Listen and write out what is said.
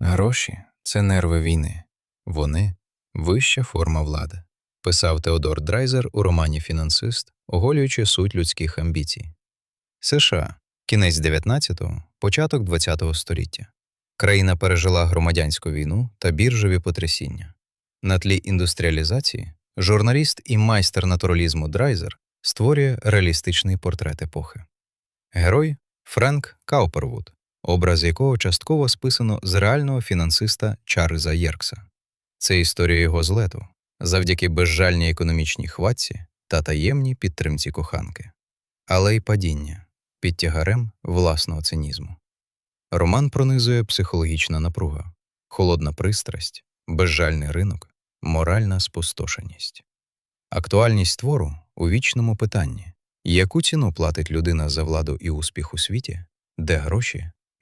Гроші це нерви війни. Вони вища форма влади. Писав Теодор Драйзер у романі Фінансист, оголюючи суть людських амбіцій. США. Кінець 19-го, початок 20-го століття. Країна пережила громадянську війну та біржові потрясіння. На тлі індустріалізації журналіст і майстер натуралізму Драйзер створює реалістичний портрет епохи. Герой Френк Каупервуд, образ якого частково списано з реального фінансиста Чарльза Єркса. Це історія його злету завдяки безжальній економічній хватці та таємній підтримці коханки, але й падіння під тягарем власного цинізму. Роман пронизує психологічна напруга, холодна пристрасть, безжальний ринок, моральна спустошеність. Актуальність твору у вічному питанні яку ціну платить людина за владу і успіх у світі, де гроші